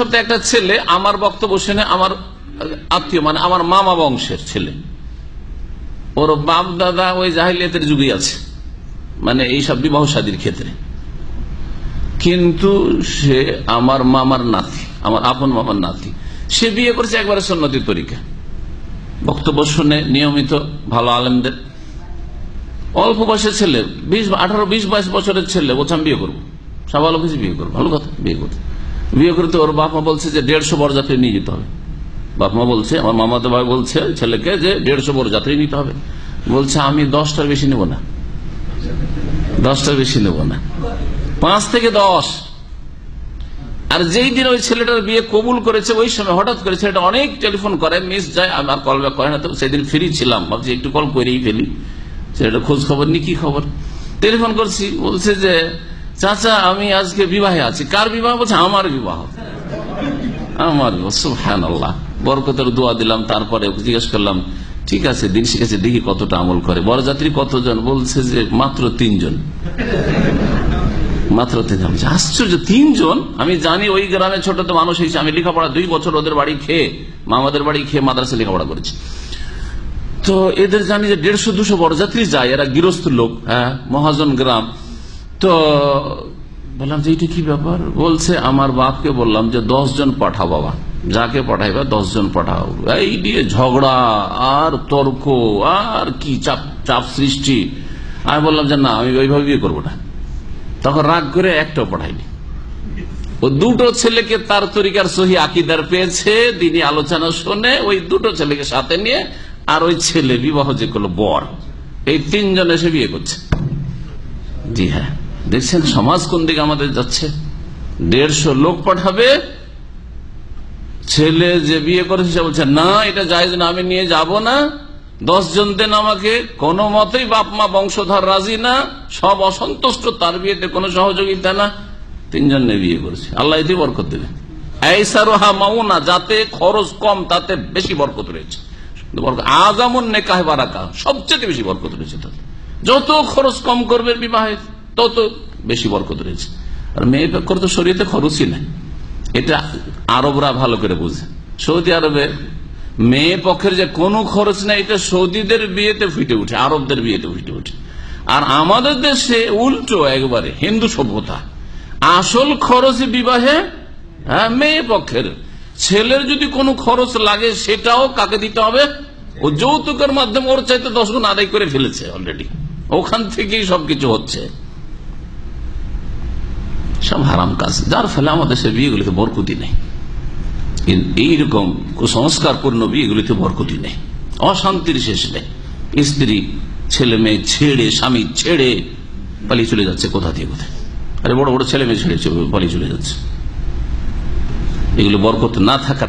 সপ্তাহে একটা ছেলে আমার বক্তব্য শুনে আমার আত্মীয় মানে আমার মামা বংশের ছেলে। ওর বাপ দাদা ওই জাহিলিয়াতের যুগে আছে মানে এইসব বিবাহ সাদীর ক্ষেত্রে। কিন্তু সে আমার মামার নাতি, আমার আপন মামার নাতি, সে বিয়ে করেছে একবারে সন্ন্যতির তরিকা। বক্তব্য শুনে নিয়মিত ভালো আলেমদের। অল্প বয়সের ছেলে, বিশ আঠারো, বিশ বাইশ বছরের ছেলে, বলছে, আমি বিয়ে করব। সাবাল অফিসে বিয়ে করব, ভালো কথা, বিয়ে করতে। বিয়ে করতে ওর বাপ মা বলছে যে দেড়শো বরযাত্রী নিয়ে যেতে হবে। বাপ মা বলছে, আমার মামাতো ভাই বলছে, ছেলেকে যে দেড়শো বরযাত্রী নিতে হবে। বলছে, আমি দশটার বেশি নেব না। দশটার বেশি নেব না। পাঁচ থেকে দশ। আর যেই দিন ওই ছেলেটার বিয়ে কবুল করেছে, ওই সময় হঠাৎ করে ছেলেটা অনেক টেলিফোন করে মিস যায়, আমার কল ব্যাক করে না, তো সেদিন ফ্রি ছিলাম। ভাবছি, একটু কল করেই ফেলি। ছেলেটা খোঁজ খবর নি, কি খবর? টেলিফোন করছি, বলছে যে চাচা, আমি আজকে বিবাহে আছি। কার বিবাহ? বলছে, আমার বিবাহ। আমার সুহান আল্লাহ বরকতের দোয়া দিলাম, তারপরে জিজ্ঞেস করলাম, ঠিক আছে, দিন শিখেছে, দেখি কতটা আমল করে। বরযাত্রী কতজন? বলছে যে, মাত্র তিনজন। মাত্র তিনজন। আশ্চর্য, তিনজন? আমি জানি ওই গ্রামে ছোট তো মানুষ হয়েছে। আমি লেখাপড়া দুই বছর ওদের বাড়ি খেয়ে, মামাদের বাড়ি খেয়ে মাদ্রাসা লেখাপড়া করেছি। তো এদের জানি যে দেড়শো, দুশো বরযাত্রী যায়, এরা গৃহস্থ লোক হ্যাঁ মহাজন গ্রাম। তো বললাম যে এটা কি ব্যাপার? বলছে, আমার বাপকে বললাম যে জন পাঠাও বাবা। যাকে পাঠাইবা জন পাঠাও। এই দিয়ে ঝগড়া, আর তর্ক, আর কি চাপ চাপ সৃষ্টি। আমি বললাম যে না, আমি ওইভাবে বিয়ে করব না। তখন রাগ করে একটাও পাঠাইনি। ও দুটো ছেলেকে তার তরিকার সহি আকিদার পেয়েছে দিনই আলোচনা শুনে, ওই দুটো ছেলেকে সাথে নিয়ে, আর ওই ছেলে বিবাহ যে করল বর। এই তিনজন এসে বিয়ে করছে। জি হ্যাঁ। দেখছেন সমাজ কোন দিকে আমাদের যাচ্ছে? দেড়শো লোক পাঠাবে, ছেলে যে বিয়ে করেছে সে বলছে, না, এটা জায়জ না, আমি নিয়ে যাব না। দশ জন দেন আমাকে, কোনো মতেই বাপ মা বংশধর রাজি না, সব অসন্তুষ্ট, তার বিয়েতে কোনো সহযোগিতা না। তিনজন নিয়ে বিয়ে করেছে। আল্লাহ এতে বরকত দেবে। এইসারোহা মাউনা, যাতে খরচ কম, তাতে বেশি বরকত রয়েছে। আগামন নেকাহে বারাকা সবচেয়ে বেশি বরকত রয়েছে তাতে। যত খরচ কম করবে বিবাহে, তত বেশি বরকত রয়েছে। আর মেয়ে পক্ষর তো শরীরে খরচই নাই। এটা আরবরা ভালো করে বুঝে। সৌদি আরবে মেয়ে পক্ষের যে কোনো খরচ নেই, এটা সৌদিদের বিয়েতে ফুটে উঠে, আরবদের বিয়েতে ফুটে উঠে। আর আমাদের দেশে উল্টো একবারে হিন্দু সভ্যতা। আসল খরচ বিবাহে হ্যাঁ মেয়ে পক্ষের। ছেলের যদি কোনো খরচ লাগে, সেটাও কাকে দিতে হবে? ও যৌতুকের মাধ্যমে, ওর চাইতে দশ গুণ আদায় করে ফেলেছে অলরেডি ওখান থেকেই সবকিছু হচ্ছে। সব হারাম কাজ। যার ফলে আমাদের সে বিয়েগুলিতে বরকুতি নেই। এইরকম কুসংস্কারপূর্ণ বিয়েগুলিতে বরকুতি নেই। অশান্তির শেষ নেই। স্ত্রী, ছেলে মেয়ে ছেড়ে, স্বামী ছেড়ে পালিয়ে চলে যাচ্ছে কোথা দিয়ে কোথায়? আরে বড় বড় ছেলে মেয়ে ছেড়ে পালিয়ে চলে যাচ্ছে। এগুলো বরকত না থাকার